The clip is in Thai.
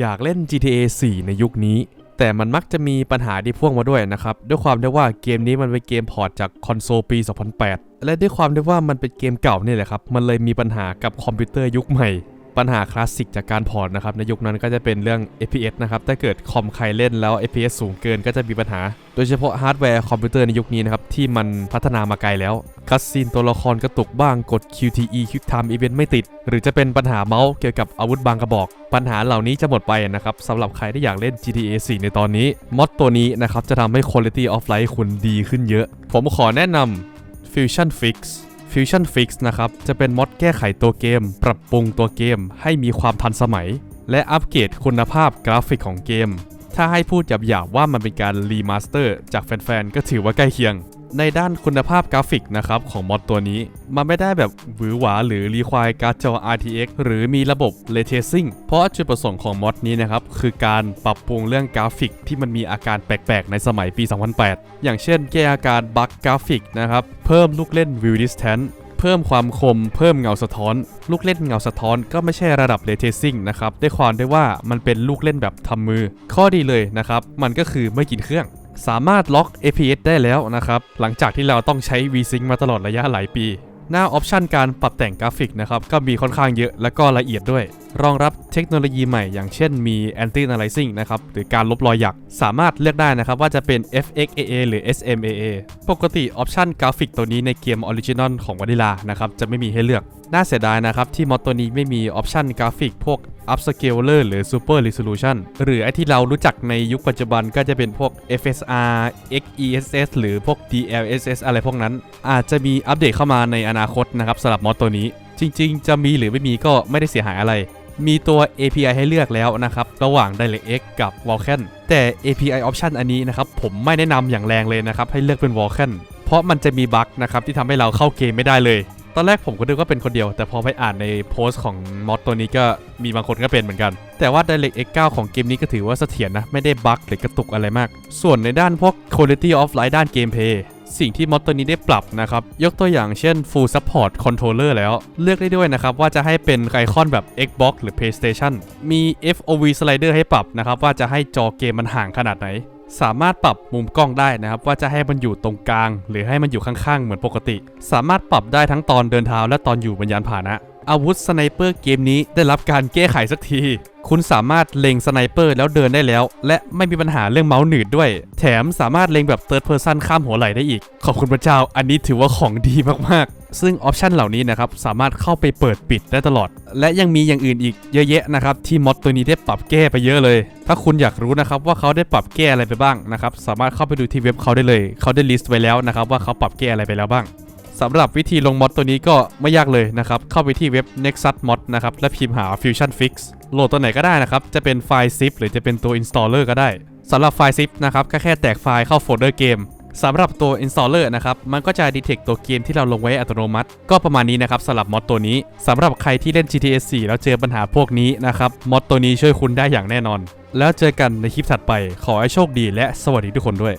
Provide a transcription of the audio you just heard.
อยากเล่น GTA 4 ในยุคนี้ แต่มันมักจะมีปัญหาที่พ่วงมาด้วยนะครับ ด้วยความที่ว่าเกมนี้มันเป็นเกมพอร์ตจากคอนโซลปี 2008 และด้วยความที่ว่ามันเป็นเกมเก่าเนี่ยแหละครับ มันเลยมีปัญหากับคอมพิวเตอร์ยุคใหม่ ปัญหาคลาสสิกจากการพอร์ตนะครับในยุคนั้นก็จะเป็นเรื่อง FPS นะครับถ้าเกิดคอมใครเล่นแล้ว FPS สูงเกินก็จะมีปัญหา โดยเฉพาะฮาร์ดแวร์คอมพิวเตอร์ในยุคนี้นะครับที่มันพัฒนามาไกลแล้วคัสซีนตัวละครกระตุกบ้างกด QTE Quick Time Event ไม่ติด หรือจะเป็นปัญหาเมาส์เกี่ยวกับอาวุธบางกระบอก ปัญหาเหล่านี้จะหมดไปนะครับสำหรับใครที่อยากเล่น GTA 4 ในตอนนี้มอดตัวนี้นะครับจะทำให้ Quality of Life คุณดีขึ้นเยอะ ผมขอแนะนำ Fusion Fix Fusion Fix นะครับ จะเป็นมอดแก้ไขตัวเกม ปรับปรุงตัวเกมให้มีความทันสมัย และอัปเกรดคุณภาพกราฟิกของเกม ถ้าให้พูดหยาบๆว่ามันเป็นการรีมาสเตอร์จากแฟนๆ ก็ถือว่าใกล้เคียง ในด้านคุณภาพกราฟิกนะครับของมอดตัวนี้ มันไม่ได้แบบหวือหวาหรือรีควายการ์ดจอ RTX หรือมีระบบ Ray Tracing เพราะจุดประสงค์ของมอดนี้นะครับคือการปรับปรุงเรื่องกราฟิกที่มันมีอาการแปลกๆ ในสมัยปี 2008 อย่างเช่น แก้อาการบั๊กกราฟิกนะครับเพิ่มลูกเล่น View Distance เพิ่มความคมเพิ่มเงาสะท้อน ลูกเล่นเงาสะท้อนก็ไม่ใช่ระดับเรเทซิ่งนะครับได้ความได้ว่ามันเป็นลูกเล่นแบบทำมือ ข้อดีเลยนะครับ มันก็คือไม่กินเครื่อง สามารถล็อก APS ได้แล้วนะครับ หลังจากที่เราต้องใช้ VSync มาตลอดระยะหลายปี หน้าออปชันการปรับแต่งกราฟิกนะครับ ก็มีค่อนข้างเยอะและก็ละเอียดด้วย รองรับเทคโนโลยีใหม่อย่างเช่นมี Anti Aliasing นะครับ หรือการลบรอยหยัก สามารถเลือกได้นะครับว่าจะเป็น FXAA หรือ SMAA ปกติออปชันกราฟิกตัวนี้ในเกมออริจินอลของ Vanilla นะครับจะไม่มีให้เลือก น่าเสียดายนะครับที่มอดตัวนี้ไม่มีออปชันกราฟิกพวก Upscaler หรือ Super Resolution หรือไอที่เรารู้จักในยุคปัจจุบันก็จะเป็นพวก FSR XESS หรือพวก DLSS อะไรพวกนั้น อาจจะมีอัปเดตเข้ามาในอนาคตนะครับสำหรับมอดตัวนี้ จริง ๆ จะมีหรือไม่มีก็ไม่ได้เสียหายอะไร มีตัว API ให้เลือกแล้วนะครับ ระหว่าง DirectX กับ Vulkan แต่ API option อันนี้นะครับผมไม่แนะนำอย่างแรงเลยนะครับให้เลือกเป็น Vulkan เพราะมันจะมีบั๊กนะครับที่ทำให้เราเข้าเกมไม่ได้เลย ตอนแรกผมก็นึกว่าเป็นคนเดียว แต่พอไปอ่านในโพสต์ของมอดตัวนี้ก็มีบางคนก็เป็นเหมือนกัน แต่ว่า DirectX 9 ของเกมนี้ก็ถือว่าเสถียรนะ ไม่ได้บั๊กหรือกระตุกอะไรมาก ส่วนในด้านพวก Quality of Life ด้านเกมเพย์สิ่งที่มอดตัวนี้ได้ปรับนะครับ ยกตัวอย่างเช่น Full Support Controller แล้ว เลือกได้ด้วยนะครับว่าจะให้เป็นไอคอนแบบ Xbox หรือ PlayStation มี FOV Slider ให้ปรับนะครับว่าจะให้จอเกมมันห่างขนาดไหน สามารถปรับมุมกล้องได้นะครับ ว่าจะให้มันอยู่ตรงกลาง หรือให้มันอยู่ข้างๆ เหมือนปกติ สามารถปรับได้ทั้งตอนเดินเท้าและตอนอยู่บนยานพาหนะ อาวุธสไนเปอร์เกมนี้ได้รับการแก้ไขสักที คุณสามารถเล็งสไนเปอร์แล้วเดินได้แล้ว และไม่มีปัญหาเรื่องเมาส์หนืดด้วย แถมสามารถเล็งแบบ third person ข้ามหัวไหล่ได้อีก ขอบคุณพระเจ้า อันนี้ถือว่าของดีมากๆ ซึ่งออปชันเหล่านี้นะครับสามารถเข้าไปเปิดปิดได้ตลอด และยังมีอย่างอื่นอีกเยอะแยะนะครับที่มอดตัวนี้ได้ปรับแก้ไปเยอะเลย ถ้าคุณอยากรู้นะครับว่าเขาได้ปรับแก้อะไรไปบ้างนะครับสามารถเข้าไปดูที่เว็บเขาได้เลย เขาได้ลิสต์ไว้แล้วนะครับว่าเขาปรับแก้อะไรไปแล้วบ้างสำหรับวิธีลงมอดตัวนี้ก็ไม่ยากเลยนะครับ เข้าไปที่เว็บ Nexus Mod นะครับและพิมพ์หา Fusion Fix โหลดตัวไหนก็ได้นะครับ จะเป็นไฟล์ zip หรือจะเป็นตัว installer ก็ได้สำหรับไฟล์ zip นะครับก็แค่แตกไฟล์เข้าโฟลเดอร์เกม สำหรับตัว installer นะครับ มันก็จะ detect ตัวเกมที่เราลงไว้อัตโนมัติ ก็ประมาณนี้นะครับสำหรับมอดตัวนี้สำหรับใครที่เล่น GTA 4 แล้วเจอปัญหาพวกนี้นะครับมอดตัวนี้ช่วยคุณได้อย่างแน่นอน แล้วเจอกันในคลิปถัดไปขอให้โชคดีและสวัสดีทุกคนด้วย